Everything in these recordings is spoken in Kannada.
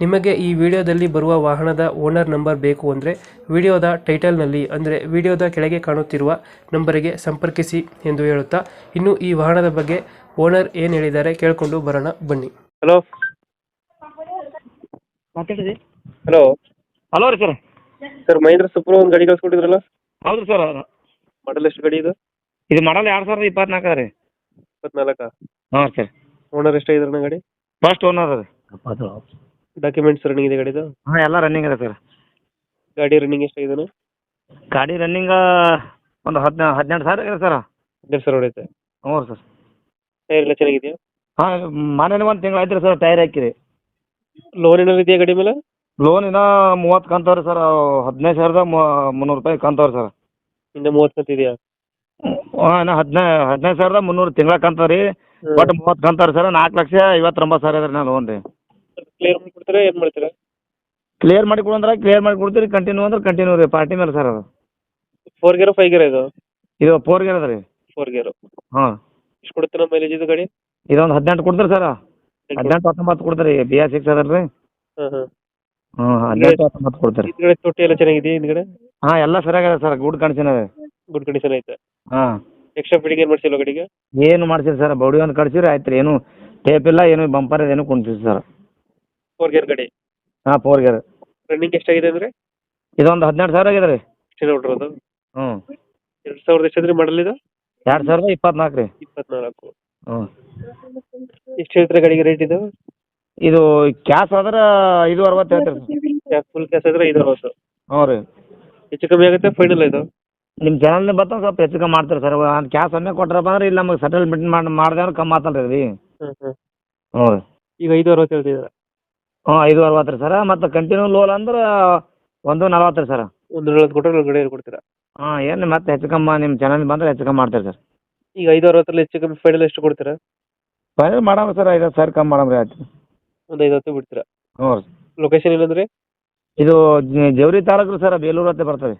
ನಿಮಗೆ ಈ ವಿಡಿಯೋದಲ್ಲಿ ಬರುವ ವಾಹನದ ಓನರ್ ನಂಬರ್ ಬೇಕು ಅಂದರೆ ವಿಡಿಯೋದ ಟೈಟಲ್ನಲ್ಲಿ ಅಂದರೆ ವಿಡಿಯೋದ ಕೆಳಗೆ ಕಾಣುತ್ತಿರುವ ನಂಬರಿಗೆ ಸಂಪರ್ಕಿಸಿ ಎಂದು ಹೇಳುತ್ತಾ ಇನ್ನು ಈ ವಾಹನದ ಬಗ್ಗೆ ಓನರ್ ಏನು ಹೇಳಿದ್ದಾರೆ ಕೇಳಿಕೊಂಡು ಬರೋಣ ಬನ್ನಿ. ಹಲೋ. ಮಾತಾಡಿರಿ ಹಲೋ. ಹಲೋ ರೀ ಸರ್. ಸರ್ ಮಹೇಂದ್ರ ಸೂಪರ್ ಒಂದು ಗಾಡಿ ಕಳ್ಸ್ಕೊಟ್ಟಿದ್ರಲ್ಲ? ಹೌದು ಸರ್ ಮಾಡಲ್ ಎಷ್ಟು ಗಾಡಿ ಇದು? ಇದು ಮಾಡಲ್ ಎರಡು ಸಾವಿರದ ಇಪ್ಪತ್ನಾಲ್ಕು ರೀ. ಇಪ್ಪತ್ನಾಲ್ಕಾ? ಹಾಂ ಸರ್. ಓನರ್ ಎಷ್ಟಾಗಿದ್ರಣ್ಣ ಗಾಡಿ? ಫಸ್ಟ್ ಓನರ್ ರೀ ಡಾಕ್ಯುಮೆಂಟ್ಸ್ ರನ್ನಿಂಗ್ ಇದೆ ಗಾಡಿದು? ಹಾಂ ಎಲ್ಲ ರನ್ನಿಂಗ್ ಇದೆ ಸರ್. ಗಾಡಿ ರನ್ನಿಂಗ್ ಎಷ್ಟಾಗಿದ್ದಾನೆ ಗಾಡಿ ರನ್ನಿಂಗ್ ಒಂದು ಹದಿನ ಹದಿನೆಂಟು ಸಾವಿರ ಇದೆ ಸರ್. ಎರಡು ಸಾವಿರ ಹೊಡೆಯುತ್ತೆ ಹ್ಞೂ ಸರ್. ಟೈರ್ ಎಲ್ಲ ಚೆನ್ನಾಗಿದೆಯಾ? ಹಾಂ ಮನೇಲಿ ಒಂದು ತಿಂಗಳು ಆಯ್ತು ರೀ ಸರ್ ಟೈರ್ ಹಾಕಿರಿ. ಲೋನ್ ಏನಾದ್ರು ಇದೆಯಾ ಗಾಡಿ ಮೇಲೆ? ಲೋನ್ ಇನ್ನ ಮೂವತ್ತು ಕಂತವ್ರಿ ಸರ್ ಹದಿನೈದು ಸಾವಿರದ ಮುನ್ನೂರು ರೂಪಾಯಿ ಕಂತವ್ರಿ ಸರ್. ಇನ್ನು ಮೂವತ್ತು ಕಂತು ಇದೆಯಾ? ಹಾಂ ಇನ್ನು ಹದಿನೈ ಹದಿನೈದು ಸಾವಿರದ ಮುನ್ನೂರು ತಿಂಗಳ ಕಂತವ್ರಿ ರೀ ಬಟ್ ಮೂವತ್ತು ಕಂತವ್ರಿ ಸರ್ ನಾಲ್ಕು ಲಕ್ಷ ಐವತ್ತೊಂಬತ್ತು ಸಾವಿರ ಇದೆ ನಾ ಲೋನ್ ರೀ. ಕ್ಲಿಯರ್ ಕೊಡ್ತೀರಾ ಏನು ಮಾಡ್ತೀರಾ? ಕ್ಲಿಯರ್ ಮಾಡಿ ಕೊಡು ಅಂದ್ರೆ ಕ್ಲಿಯರ್ ಮಾಡಿ ಕೊಡ್ತೀರಿ ಕಂಟಿನ್ಯೂ ಅಂದ್ರೆ ಕಂಟಿನ್ಯೂ ರೀ ಪಾರ್ಟಿ ಮೇಲೆ ಸರ್ ಅದು. ಫೋರ್ ಗೇರ್ ಫೈವ್ ಗೇರ್ ಇದು? ಇದು ಫೋರ್ ಗೇರ್ ಅದ ರೀ. ಫೋರ್ ಗೇರು ಹಾಂ. ಎಷ್ಟು ಕೊಡ್ತೀರ ಮೈಲೇಜ್ ಇದು ಗಾಡಿ? ಇದೊಂದು ಹದಿನೆಂಟು ಕೊಡ್ತೀರಿ ಸರ್ ಹದಿನೆಂಟು ಹತ್ತೊಂಬತ್ತು ಕೊಡ್ತೀರಿ ಬಿ ಆರ್ ಸಿಕ್ಸ್ ಅದ್ರಿ ರೀ. ಹಾಂ ಹಾಂ. ಹ್ಞೂ ಹದಿನೆಂಟು ಹತ್ತೊಂಬತ್ತು ಕೊಡ್ತೀರಿ. ಹಿಂದ್ಗಡೆ ತೊಟ್ಟಿ ಎಲ್ಲ ಹಾ ಹಿಂದ್ಗಡೆ? ಹಾಂ ಎಲ್ಲ ಸರಿಯಾಗಿದೆ ಸರ್ ಗುಡ್ ಕಂಡೀಷನ್ ಅದ. ಗುಡ್ ಕಂಡೀಷನ್ ಐತೆ. ಹಾಂ. ಎಕ್ಸ್ಟ್ರಾ ಫಿಟ್ಟಿಂಗ್ ಏನು ಮಾಡ್ಸಿಲ್ಲ ಗಾಡಿಗೆ? ಏನು ಮಾಡ್ಸಿಲ್ಲ ಸರ್ ಬೌಡಿ ಒಂದು ಕಳ್ಸಿರಿ ಆಯ್ತು ರೀ ಏನು ಟೇಪ್ ಇಲ್ಲ ಏನು ಬಂಪರ್ ಏನು ಕುಣ್ತೀವಿ ಸರ್ ಫೋರ್ ಗೇರ್ ಗಾಡಿ? ಹಾ ಫೋರ್ ಗೇರ್ ರನ್ನಿಂಗ್ ಎಷ್ಟಾಗಿದೆ ಅಂದ್ರೆ? ಇದೊಂದು ಹದಿನೆಂಟು ಸಾವಿರ ಆಗಿದೆ ರೀ. ನೋಡಿರೋದು ಹ್ಞೂ. ಎರಡು ಸಾವಿರದ ಎಷ್ಟಾದ್ರಿ ಮಾಡಲ್ ಇದು? ಎರಡು ಸಾವಿರದ ಇಪ್ಪತ್ನಾಲ್ಕು ರೀ. ಇಪ್ಪತ್ನಾಲ್ಕು. ಹ್ಞೂ. ಎಷ್ಟು ಹೇಳ್ತೀರಾ ಗಾಡಿಗೆ ರೇಟ್ ಇದು? ಇದು ಕ್ಯಾಶ್ ಆದ್ರೆ ಐದು ಅರವತ್ತು ಹೇಳ್ತೀರಿ ಫುಲ್ ಕ್ಯಾಶ್ ಆದ್ರೆ ಐದು ಅರವತ್ತು ಹ್ಞೂ ರೀ. ಹೆಚ್ಚು ಕಮ್ಮಿ ಆಗುತ್ತೆ ಫೈನಲ್ ಇದು? ನಿಮ್ಮ ಚಾನಲ್ನೇ ಬರ್ತಾವೆ ಸ್ವಲ್ಪ ಹೆಚ್ಚು ಕಮ್ಮಿ ಮಾಡ್ತಾರೆ ಸರ್. ಅದು ಕ್ಯಾಶ್ ಒಮ್ಮೆ ಕೊಟ್ರಪ್ಪ ಅಂದ್ರೆ ಇಲ್ಲಿ ನಮಗೆ ಸೆಟಲ್ಮೆಂಟ್ ಮಾಡಿ ಮಾಡಿದೆ ಅಂದ್ರೆ ಕಮ್ಮಿ ಆತಲ್ಲ ರೀ ಹ್ಞೂ ರೀ. ಈಗ ಐದು ಅರವತ್ತು ಹೇಳ್ತಿದ್ದೀರಾ? ಹ್ಞೂ ಐದು ಅರವತ್ತು ರೀ ಸರ. ಮತ್ತು ಕಂಟಿನ್ಯೂ ಲೋನ್ ಅಂದ್ರೆ ಒಂದು ನಲ್ವತ್ತು ರೀ ಸರ. ಒಂದು ನಲ್ವತ್ತು ಕೊಟ್ಟರೆ ಒಂದು ಗಾಡಿ ಕೊಡ್ತೀರಾ? ಹಾಂ ಏನು ಮತ್ತೆ ಹೆಚ್ಚು ಕಮ್ಮಿ ನಿಮ್ಮ ಚೆನ್ನಾಗಿ ಬಂದ್ರೆ ಹೆಚ್ಚು ಕಮ್ಮಿ ಮಾಡ್ತೀರಿ ಸರ್. ಈಗ ಐದು ಅರವತ್ತರಲ್ಲಿ ಹೆಚ್ಚು ಕಮ್ಮಿ ಫೈನಲ್ ಎಷ್ಟು ಕೊಡ್ತೀರಾ? ಫೈನಲ್ ಮಾಡಮ್ಮ ಸರ್ ಐದು ಸಾವಿರ ಕಮ್ಮಿ ಮಾಡಮ್ ರೀ ಆಯ್ತು. ಒಂದು ಐದು ಹತ್ತು ಬಿಡ್ತೀರಾ? ಹ್ಞೂ ರೀ. ಲೊಕೇಶನ್ ಏನಂದ್ರೆ ಇದು ಜ- ಜವರಿ ತಾಲೂಕು ಸರ್ ಬೇಲೂರು ಹತ್ತಿರ ಬರ್ತದೆ.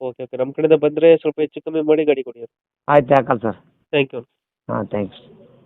ಓಕೆ ಓಕೆ ನಮ್ಮ ಕಡೆಯಿಂದ ಬಂದರೆ ಸ್ವಲ್ಪ ಹೆಚ್ಚು ಕಮ್ಮಿ ಮಾಡಿ ಗಾಡಿ ಕೊಡಿ ಆಯ್ತು ಯಾಕಲ್ಲ ಸರ್. ಥ್ಯಾಂಕ್ ಯು ಹಾಂ ಥ್ಯಾಂಕ್ಸ್